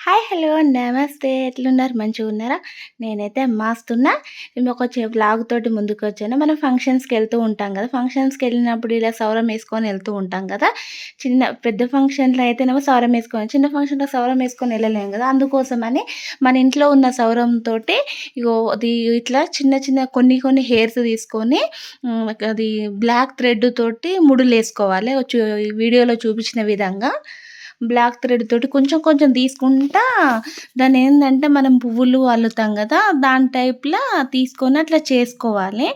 Hi hello నమస్తే. ఎట్లున్నారు? మంచిగా ఉన్నారా? నేనైతే మాస్తున్నా. మేము ఒక బ్లాగ్ తోటి ముందుకు వచ్చాను. మనం ఫంక్షన్స్కి వెళ్తూ ఉంటాం కదా. ఫంక్షన్స్కి వెళ్ళినప్పుడు ఇలా సౌరం వేసుకొని వెళ్తూ ఉంటాం కదా. చిన్న పెద్ద ఫంక్షన్లో అయితేనేమో సౌరం వేసుకొని చిన్న ఫంక్షన్లో సౌరం వేసుకొని వెళ్ళలేము కదా. అందుకోసమని మన ఇంట్లో ఉన్న సౌరంతో ఇగో అది ఇట్లా చిన్న చిన్న కొన్ని కొన్ని హెయిర్స్ తీసుకొని అది బ్లాక్ థ్రెడ్ తోటి ముడులు వేసుకోవాలి. వీడియోలో చూపించిన విధంగా. బ్లాక్ థ్రెడ్ తోటి కొంచెం కొంచెం తీసుకుంటా దాన్ని ఏంటంటే మనం పువ్వులు అల్లుతాం కదా దాని టైప్లో తీసుకొని అట్లా చేసుకోవాలి.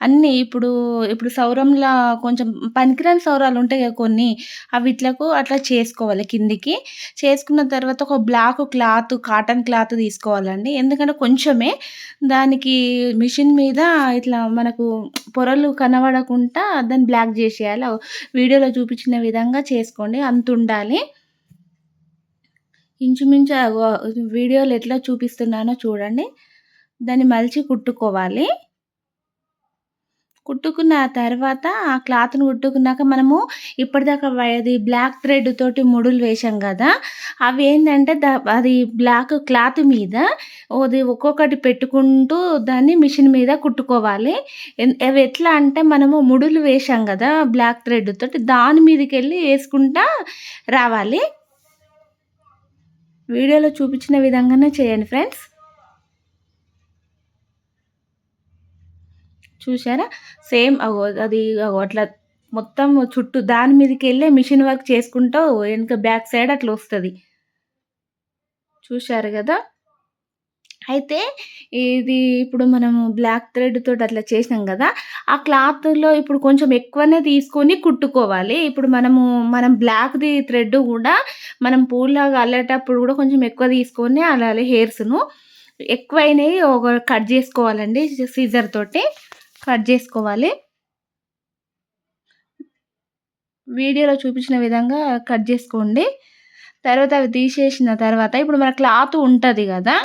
అన్నీ ఇప్పుడు ఇప్పుడు సౌరంలా కొంచెం పనికిరాని సౌరాలు ఉంటాయి కదా కొన్ని అవి ఇట్లకు అట్లా చేసుకోవాలి కిందికి. చేసుకున్న తర్వాత ఒక బ్లాక్ క్లాత్ కాటన్ క్లాత్ తీసుకోవాలండి. ఎందుకంటే కొంచెమే దానికి మిషన్ మీద ఇట్లా మనకు పొరలు కనబడకుండా దాన్ని బ్లాక్ చేసేయాలి. వీడియోలో చూపించిన విధంగా చేసుకోండి. అంత ఉండాలి. ఇంచుమించు వీడియోలు ఎట్లా చూపిస్తున్నానో చూడండి. దాన్ని మలిచి కుట్టుకోవాలి. కుట్టుకున్న తర్వాత ఆ క్లాత్ని కుట్టుకున్నాక మనము ఇప్పటిదాకా అది బ్లాక్ థ్రెడ్ తోటి ముడులు వేసాం కదా అవి ఏంటంటే అది బ్లాక్ క్లాత్ మీద అది ఒక్కొక్కటి పెట్టుకుంటూ దాన్ని మిషన్ మీద కుట్టుకోవాలి. అవి ఎట్లా అంటే మనము ముడులు వేసాం కదా బ్లాక్ థ్రెడ్ తోటి దాని మీదకి వెళ్ళి వేసుకుంటా రావాలి. వీడియోలో చూపించిన విధంగానే చేయండి ఫ్రెండ్స్. చూసారా సేమ్ అది అట్లా మొత్తం చుట్టూ దాని మీదకి వెళ్ళే మిషన్ వర్క్ చేసుకుంటూ వెనుక బ్యాక్ సైడ్ అట్లా వస్తుంది. చూశారు కదా? అయితే ఇది ఇప్పుడు మనము బ్లాక్ థ్రెడ్ తోటి అట్లా చేసినాం కదా ఆ క్లాత్లో ఇప్పుడు కొంచెం ఎక్కువనే తీసుకొని కుట్టుకోవాలి. ఇప్పుడు మనము మనం బ్లాక్ది థ్రెడ్ కూడా మనం పూల్లాగా అల్లేటప్పుడు కూడా కొంచెం ఎక్కువ తీసుకొని అలా హెయిర్స్ను. ఎక్కువైనవి ఒక కట్ చేసుకోవాలండి సీజర్ తోటి. కట్ చేసుకోవాలి. వీడియోలో చూపించిన విధంగా కట్ చేసుకోండి. తర్వాత అవి తీసేసిన తర్వాత ఇప్పుడు మన క్లాత్ ఉంటుంది కదా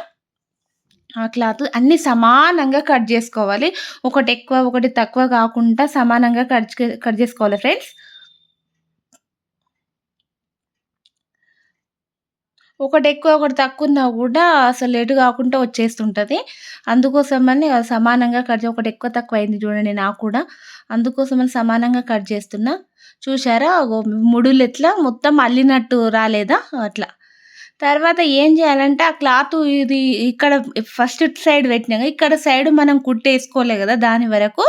ఆ క్లాత్ అన్నీ సమానంగా కట్ చేసుకోవాలి. ఒకటి ఎక్కువ ఒకటి తక్కువ కాకుండా సమానంగా కట్ కట్ చేసుకోవాలి ఫ్రెండ్స్. ఒకటి ఎక్కువ ఒకటి తక్కువ ఉన్నా కూడా అసలు లేటు కాకుండా వచ్చేస్తుంటుంది. అందుకోసమని సమానంగా కట్ ఒకటి ఎక్కువ తక్కువ అయింది చూడండి నాకు కూడా. అందుకోసమని సమానంగా కట్ చేస్తున్నా. చూసారా ముడులు ఎట్లా? మొత్తం అల్లినట్టు రాలేదా? అట్లా. తర్వాత ఏం చేయాలంటే ఆ క్లాత్ ఇది ఇక్కడ ఫస్ట్ సైడ్ పెట్టినాక ఇక్కడ సైడ్ మనం కుట్టేసుకోలే కదా దాని వరకు.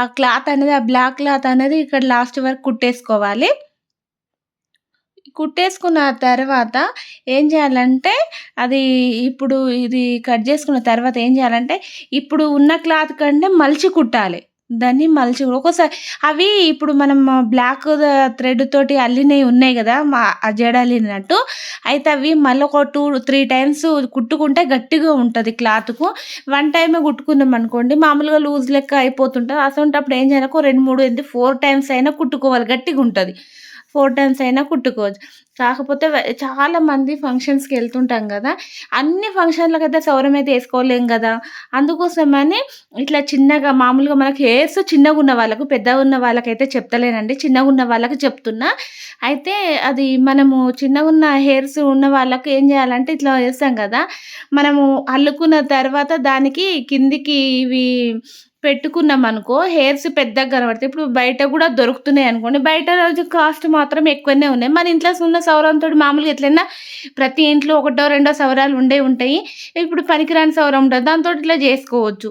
ఆ క్లాత్ అనేది ఆ బ్లాక్ క్లాత్ అనేది ఇక్కడ లాస్ట్ వరకు కుట్టేసుకోవాలి. కుట్టేసుకున్న తర్వాత ఏం చేయాలంటే అది ఇప్పుడు ఇది కట్ చేసుకున్న తర్వాత ఏం చేయాలంటే ఇప్పుడు ఉన్న క్లాత్ కంటే మలిచి కుట్టాలి. దాన్ని మలిచి ఒక్కోసారి అవి ఇప్పుడు మనం బ్లాక్ థ్రెడ్ తోటి అల్లినవి ఉన్నాయి కదా మా జడలినట్టు అయితే అవి మళ్ళీ ఒక టూ త్రీ టైమ్స్ కుట్టుకుంటే గట్టిగా ఉంటుంది క్లాత్కు. వన్ టైమే కుట్టుకున్నాం అనుకోండి మామూలుగా లూజ్ లెక్క అయిపోతుంటుంది. అసలు ఏం చేయాలి రెండు మూడు ఎంత ఫోర్ టైమ్స్ అయినా కుట్టుకోవాలి గట్టిగా ఉంటుంది. ఫోర్ టైమ్స్ అయినా కుట్టుకోవచ్చు. కాకపోతే చాలామంది ఫంక్షన్స్కి వెళ్తుంటాం కదా అన్ని ఫంక్షన్లకు అయితే సౌరం అయితే వేసుకోలేం కదా. అందుకోసమని ఇట్లా చిన్నగా మామూలుగా మనకి హెయిర్స్ చిన్నగా ఉన్న వాళ్ళకు పెద్దగా ఉన్న వాళ్ళకైతే చెప్తలేనండి. చిన్నగా ఉన్న వాళ్ళకి చెప్తున్నా. అయితే అది మనము చిన్నగా ఉన్న హెయిర్స్ ఉన్న వాళ్ళకు ఏం చేయాలంటే ఇట్లా వేస్తాం కదా మనము అల్లుకున్న తర్వాత దానికి కిందికి ఇవి పెట్టుకున్నాం అనుకో హెయిర్స్ పెద్దగా కనబడతాయి. ఇప్పుడు బయట కూడా దొరుకుతున్నాయి అనుకోండి. బయట రోజు కాస్ట్ మాత్రం ఎక్కువనే ఉన్నాయి. మన ఇంట్లో ఉన్న సౌరంతో మామూలుగా ఎట్లయినా ప్రతి ఇంట్లో ఒకటో రెండో సౌరాలు ఉండే ఉంటాయి. ఇప్పుడు పనికిరాని సౌరం ఉంటుంది దాంతో ఇట్లా చేసుకోవచ్చు.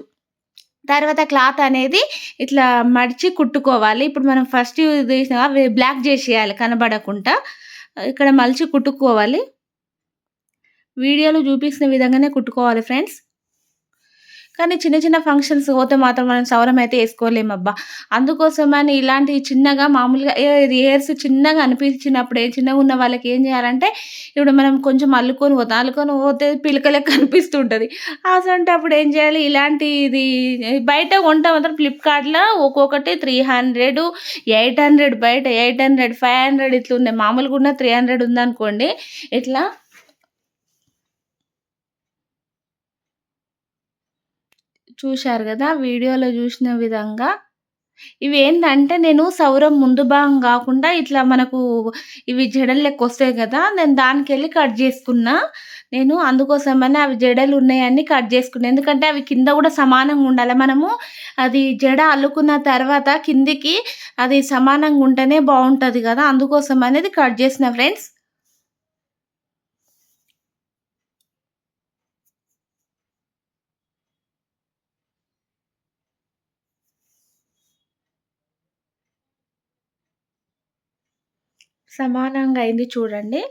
తర్వాత క్లాత్ అనేది ఇట్లా మడిచి కుట్టుకోవాలి. ఇప్పుడు మనం ఫస్ట్ చేసినా బ్లాక్ చేసేయాలి కనబడకుండా. ఇక్కడ మలిచి కుట్టుకోవాలి. వీడియోలో చూపిస్తున్న విధంగానే కుట్టుకోవాలి ఫ్రెండ్స్. కానీ చిన్న చిన్న ఫంక్షన్స్ పోతే మాత్రం మనం సౌరం అయితే వేసుకోలేమబ్బా. అందుకోసమని ఇలాంటి చిన్నగా మామూలుగా ఇయర్స్ చిన్నగా అనిపించినప్పుడు ఏ చిన్నగా ఉన్న వాళ్ళకి ఏం చేయాలంటే ఇప్పుడు మనం కొంచెం అల్లుకొని పోతాం. అల్లుకొని పోతే పిలకలకు కనిపిస్తుంటుంది. అసలు అప్పుడు ఏం చేయాలి? ఇలాంటి ఇది బయట కొంట మాత్రం ఫ్లిప్కార్ట్లో ఒక్కొక్కటి త్రీ హండ్రెడ్ ఎయిట్ హండ్రెడ్ బయట ఎయిట్ హండ్రెడ్ ఫైవ్ హండ్రెడ్ ఇట్లా ఉన్నాయి మామూలుగా ఉన్న త్రీ హండ్రెడ్ ఉందనుకోండి ఇట్లా చూశారు కదా వీడియోలో చూసిన విధంగా ఇవి ఏంటంటే నేను సౌరం ముందు భాగం కాకుండా ఇట్లా మనకు ఇవి జడలు లెక్క వస్తాయి కదా నేను దానికి వెళ్ళి కట్ చేసుకున్నా నేను అందుకోసమని అవి జడలు ఉన్నాయని కట్ చేసుకున్నాను ఎందుకంటే అవి కింద కూడా సమానంగా ఉండాలి. మనము అది జడ అల్లుకున్న తర్వాత కిందికి అది సమానంగా ఉంటేనే బాగుంటుంది కదా అందుకోసం అనేది కట్ చేసిన ఫ్రెండ్స్. సమానంగా అయింది చూడండి.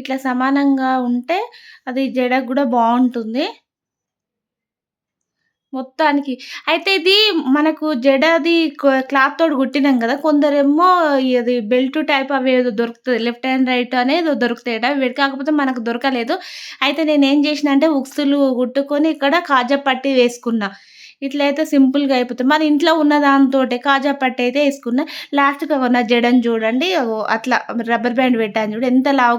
ఇట్లా సమానంగా ఉంటే అది జడకు కూడా బాగుంటుంది మొత్తానికి. అయితే ఇది మనకు జడది క్లాత్ తోడు కుట్టినాం కదా కొందరేమో ఇది బెల్ట్ టైప్ అవి ఏదో దొరుకుతుంది లెఫ్ట్ హ్యాండ్, రైట్ అనేది దొరుకుతాయట. అవి కాకపోతే మనకు దొరకలేదు. అయితే నేనేం చేసిన అంటే ఉక్సులు కుట్టుకొని ఇక్కడ కాజా పట్టి వేసుకున్నా. ఇట్లయితే సింపుల్‌గా అయిపోతుంది. మన ఇంట్లో ఉన్న దాంతో కాజా పట్టు అయితే వేసుకున్న లాస్ట్గా ఉన్న నా జడను చూడండి అట్లా రబ్బర్ బ్యాండ్ పెట్టాను చూడు ఎంత లావు